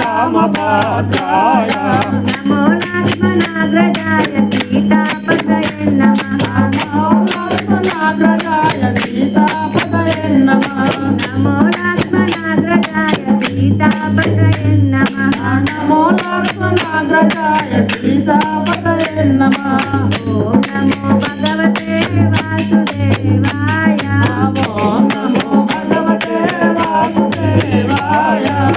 రామభద్రాయ నమో లక్ష్మణాగ్రజాయ సీతాపదయ నమ నమో లక్ష్మణాగ్రజాయ సీతాపదయ నమ నమో లక్ష్మణాగ్రజాయ సీతాపదయ నమ నమో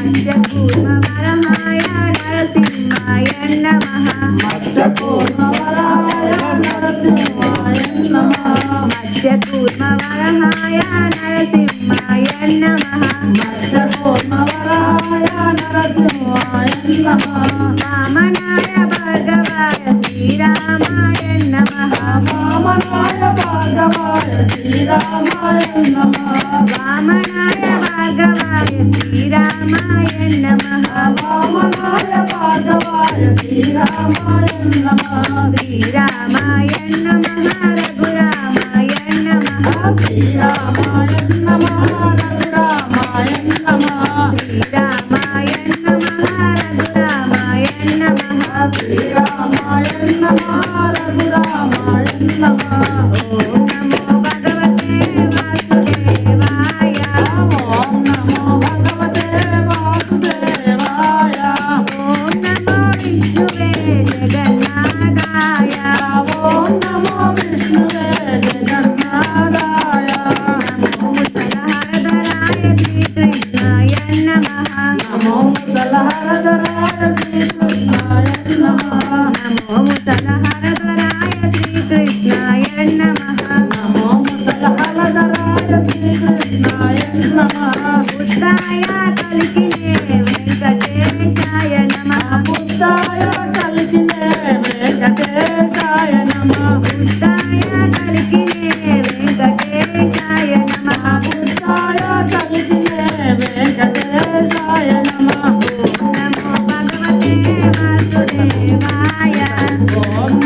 Anh rất! Ayan. Oh,